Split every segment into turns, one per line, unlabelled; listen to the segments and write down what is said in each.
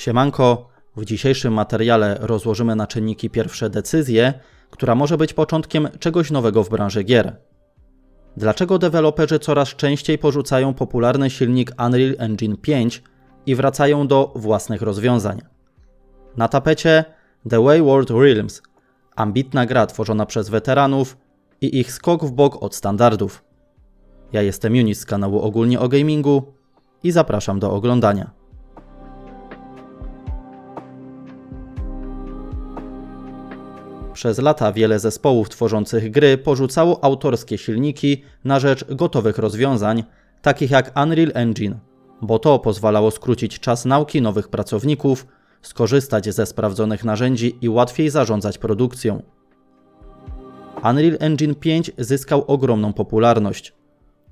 Siemanko, w dzisiejszym materiale rozłożymy na czynniki pierwsze decyzję, która może być początkiem czegoś nowego w branży gier. Dlaczego deweloperzy coraz częściej porzucają popularny silnik Unreal Engine 5 i wracają do własnych rozwiązań? Na tapecie The Wayward Realms, ambitna gra tworzona przez weteranów i ich skok w bok od standardów. Ja jestem Junis z kanału Ogólnie o Gamingu i zapraszam do oglądania. Przez lata wiele zespołów tworzących gry porzucało autorskie silniki na rzecz gotowych rozwiązań, takich jak Unreal Engine, bo to pozwalało skrócić czas nauki nowych pracowników, skorzystać ze sprawdzonych narzędzi i łatwiej zarządzać produkcją. Unreal Engine 5 zyskał ogromną popularność.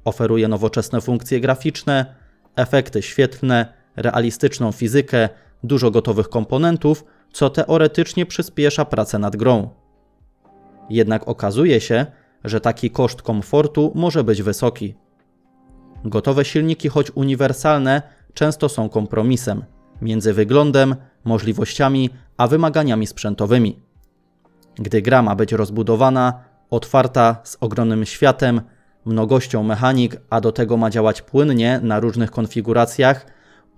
Oferuje nowoczesne funkcje graficzne, efekty świetlne, realistyczną fizykę, dużo gotowych komponentów, co teoretycznie przyspiesza pracę nad grą. Jednak okazuje się, że taki koszt komfortu może być wysoki. Gotowe silniki, choć uniwersalne, często są kompromisem między wyglądem, możliwościami a wymaganiami sprzętowymi. Gdy gra ma być rozbudowana, otwarta, z ogromnym światem, mnogością mechanik, a do tego ma działać płynnie na różnych konfiguracjach,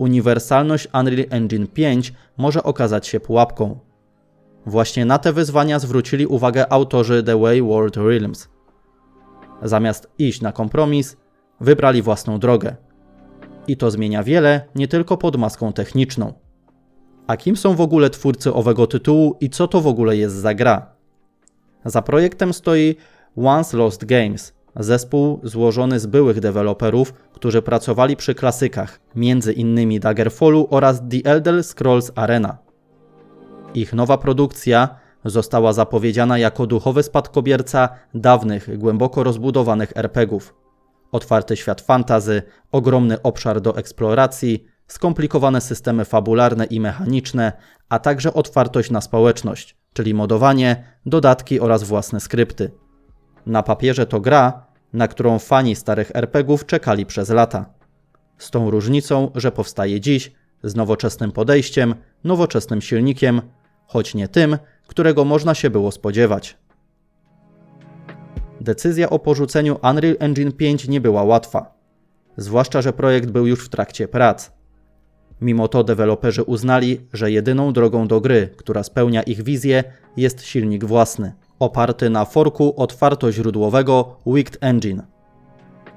uniwersalność Unreal Engine 5 może okazać się pułapką. Właśnie na te wyzwania zwrócili uwagę autorzy The Way World Realms. Zamiast iść na kompromis, wybrali własną drogę. I to zmienia wiele, nie tylko pod maską techniczną. A kim są w ogóle twórcy owego tytułu i co to w ogóle jest za gra? Za projektem stoi Once Lost Games, zespół złożony z byłych deweloperów, którzy pracowali przy klasykach, między innymi Daggerfallu oraz The Elder Scrolls Arena. Ich nowa produkcja została zapowiedziana jako duchowy spadkobierca dawnych, głęboko rozbudowanych RPGów. Otwarty świat fantazy, ogromny obszar do eksploracji, skomplikowane systemy fabularne i mechaniczne, a także otwartość na społeczność, czyli modowanie, dodatki oraz własne skrypty. Na papierze to gra, na którą fani starych RPGów czekali przez lata. Z tą różnicą, że powstaje dziś z nowoczesnym podejściem, nowoczesnym silnikiem, choć nie tym, którego można się było spodziewać. Decyzja o porzuceniu Unreal Engine 5 nie była łatwa, zwłaszcza że projekt był już w trakcie prac. Mimo to deweloperzy uznali, że jedyną drogą do gry, która spełnia ich wizję, jest silnik własny, oparty na forku otwartoźródłowego Wicked Engine.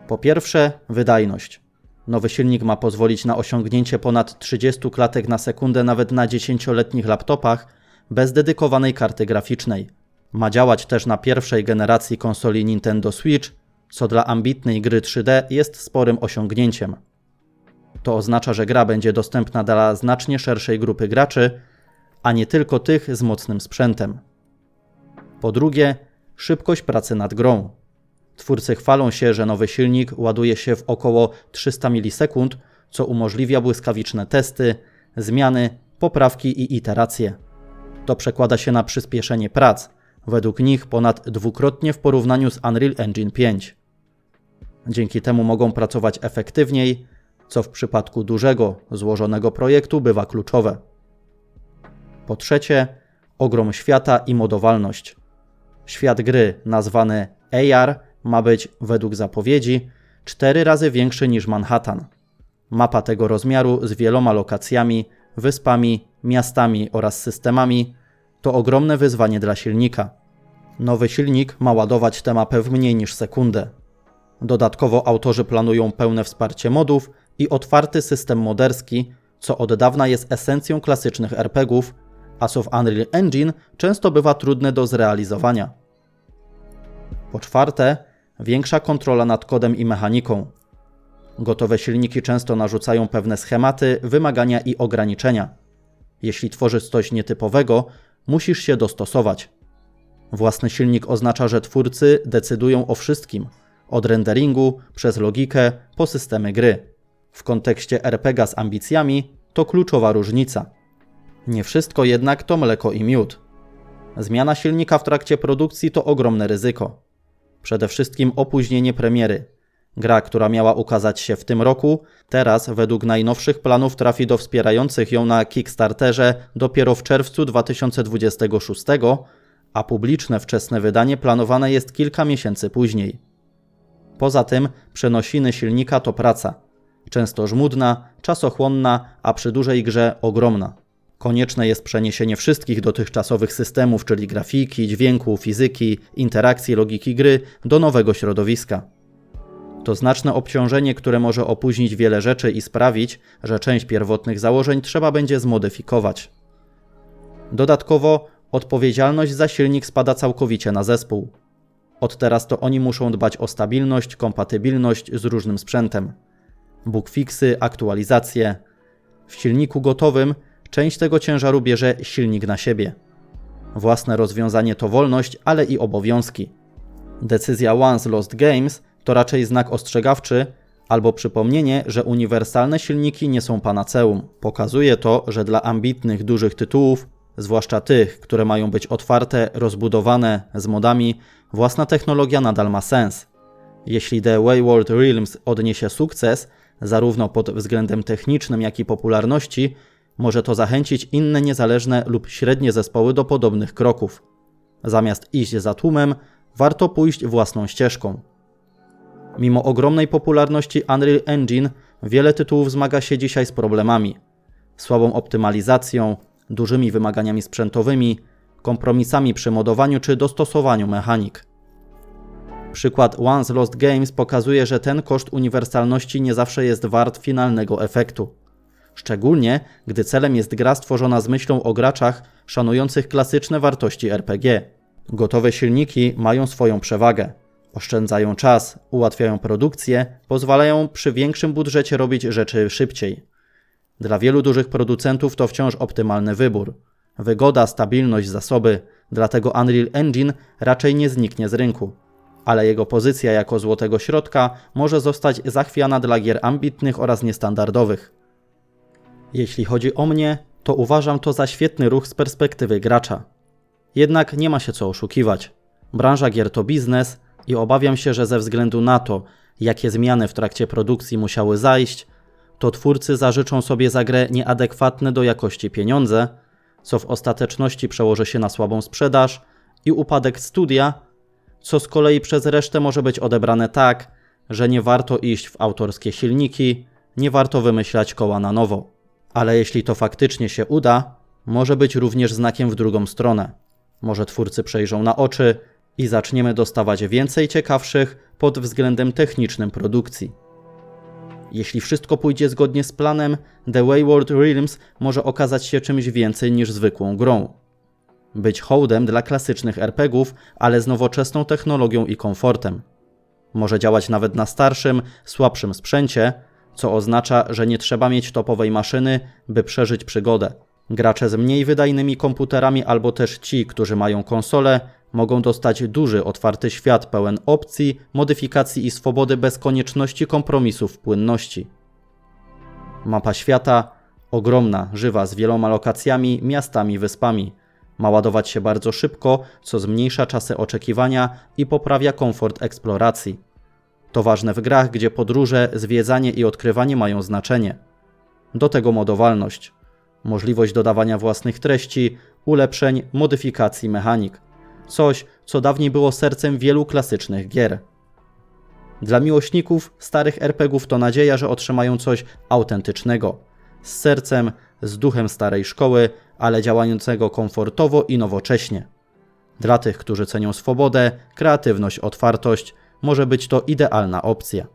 Po pierwsze, wydajność. Nowy silnik ma pozwolić na osiągnięcie ponad 30 klatek na sekundę nawet na 10-letnich laptopach bez dedykowanej karty graficznej. Ma działać też na pierwszej generacji konsoli Nintendo Switch, co dla ambitnej gry 3D jest sporym osiągnięciem. To oznacza, że gra będzie dostępna dla znacznie szerszej grupy graczy, a nie tylko tych z mocnym sprzętem. Po drugie, szybkość pracy nad grą. Twórcy chwalą się, że nowy silnik ładuje się w około 300 milisekund, co umożliwia błyskawiczne testy, zmiany, poprawki i iteracje. To przekłada się na przyspieszenie prac, według nich ponad dwukrotnie w porównaniu z Unreal Engine 5. Dzięki temu mogą pracować efektywniej, co w przypadku dużego, złożonego projektu bywa kluczowe. Po trzecie, ogrom świata i modowalność. Świat gry, nazwany AR, ma być, według zapowiedzi, cztery razy większy niż Manhattan. Mapa tego rozmiaru z wieloma lokacjami, wyspami, miastami oraz systemami to ogromne wyzwanie dla silnika. Nowy silnik ma ładować tę mapę w mniej niż sekundę. Dodatkowo autorzy planują pełne wsparcie modów i otwarty system moderski, co od dawna jest esencją klasycznych RPGów, a co w Unreal Engine często bywa trudne do zrealizowania. Po czwarte, większa kontrola nad kodem i mechaniką. Gotowe silniki często narzucają pewne schematy, wymagania i ograniczenia. Jeśli tworzysz coś nietypowego, musisz się dostosować. Własny silnik oznacza, że twórcy decydują o wszystkim, od renderingu przez logikę po systemy gry. W kontekście RPG z ambicjami to kluczowa różnica. Nie wszystko jednak to mleko i miód. Zmiana silnika w trakcie produkcji to ogromne ryzyko. Przede wszystkim opóźnienie premiery. Gra, która miała ukazać się w tym roku, teraz według najnowszych planów trafi do wspierających ją na Kickstarterze dopiero w czerwcu 2026, a publiczne wczesne wydanie planowane jest kilka miesięcy później. Poza tym przenosiny silnika to praca. Często żmudna, czasochłonna, a przy dużej grze ogromna. Konieczne jest przeniesienie wszystkich dotychczasowych systemów, czyli grafiki, dźwięku, fizyki, interakcji, logiki gry, do nowego środowiska. To znaczne obciążenie, które może opóźnić wiele rzeczy i sprawić, że część pierwotnych założeń trzeba będzie zmodyfikować. Dodatkowo odpowiedzialność za silnik spada całkowicie na zespół. Od teraz to oni muszą dbać o stabilność, kompatybilność z różnym sprzętem. Bugfixy, aktualizacje. W silniku gotowym część tego ciężaru bierze silnik na siebie. Własne rozwiązanie to wolność, ale i obowiązki. Decyzja Once Lost Games to raczej znak ostrzegawczy albo przypomnienie, że uniwersalne silniki nie są panaceum. Pokazuje to, że dla ambitnych, dużych tytułów, zwłaszcza tych, które mają być otwarte, rozbudowane, z modami, własna technologia nadal ma sens. Jeśli The Wayward Realms odniesie sukces, zarówno pod względem technicznym, jak i popularności, może to zachęcić inne niezależne lub średnie zespoły do podobnych kroków. Zamiast iść za tłumem, warto pójść własną ścieżką. Mimo ogromnej popularności Unreal Engine, wiele tytułów zmaga się dzisiaj z problemami: słabą optymalizacją, dużymi wymaganiami sprzętowymi, kompromisami przy modowaniu czy dostosowaniu mechanik. Przykład Once Lost Games pokazuje, że ten koszt uniwersalności nie zawsze jest wart finalnego efektu. Szczególnie, gdy celem jest gra stworzona z myślą o graczach szanujących klasyczne wartości RPG. Gotowe silniki mają swoją przewagę. Oszczędzają czas, ułatwiają produkcję, pozwalają przy większym budżecie robić rzeczy szybciej. Dla wielu dużych producentów to wciąż optymalny wybór. Wygoda, stabilność, zasoby, dlatego Unreal Engine raczej nie zniknie z rynku. Ale jego pozycja jako złotego środka może zostać zachwiana dla gier ambitnych oraz niestandardowych. Jeśli chodzi o mnie, to uważam to za świetny ruch z perspektywy gracza. Jednak nie ma się co oszukiwać. Branża gier to biznes i obawiam się, że ze względu na to, jakie zmiany w trakcie produkcji musiały zajść, to twórcy zażyczą sobie za grę nieadekwatne do jakości pieniądze, co w ostateczności przełoży się na słabą sprzedaż i upadek studia, co z kolei przez resztę może być odebrane tak, że nie warto iść w autorskie silniki, nie warto wymyślać koła na nowo. Ale jeśli to faktycznie się uda, może być również znakiem w drugą stronę. Może twórcy przejrzą na oczy i zaczniemy dostawać więcej ciekawszych pod względem technicznym produkcji. Jeśli wszystko pójdzie zgodnie z planem, The Wayward Realms może okazać się czymś więcej niż zwykłą grą. Być hołdem dla klasycznych RPGów, ale z nowoczesną technologią i komfortem. Może działać nawet na starszym, słabszym sprzęcie, co oznacza, że nie trzeba mieć topowej maszyny, by przeżyć przygodę. Gracze z mniej wydajnymi komputerami albo też ci, którzy mają konsole, mogą dostać duży, otwarty świat pełen opcji, modyfikacji i swobody bez konieczności kompromisów płynności. Mapa świata ogromna, żywa, z wieloma lokacjami, miastami, wyspami. Ma ładować się bardzo szybko, co zmniejsza czasy oczekiwania i poprawia komfort eksploracji. To ważne w grach, gdzie podróże, zwiedzanie i odkrywanie mają znaczenie. Do tego modowalność, możliwość dodawania własnych treści, ulepszeń, modyfikacji mechanik. Coś, co dawniej było sercem wielu klasycznych gier. Dla miłośników starych RPGów to nadzieja, że otrzymają coś autentycznego, z sercem, z duchem starej szkoły, ale działającego komfortowo i nowocześnie. Dla tych, którzy cenią swobodę, kreatywność, otwartość, może być to idealna opcja.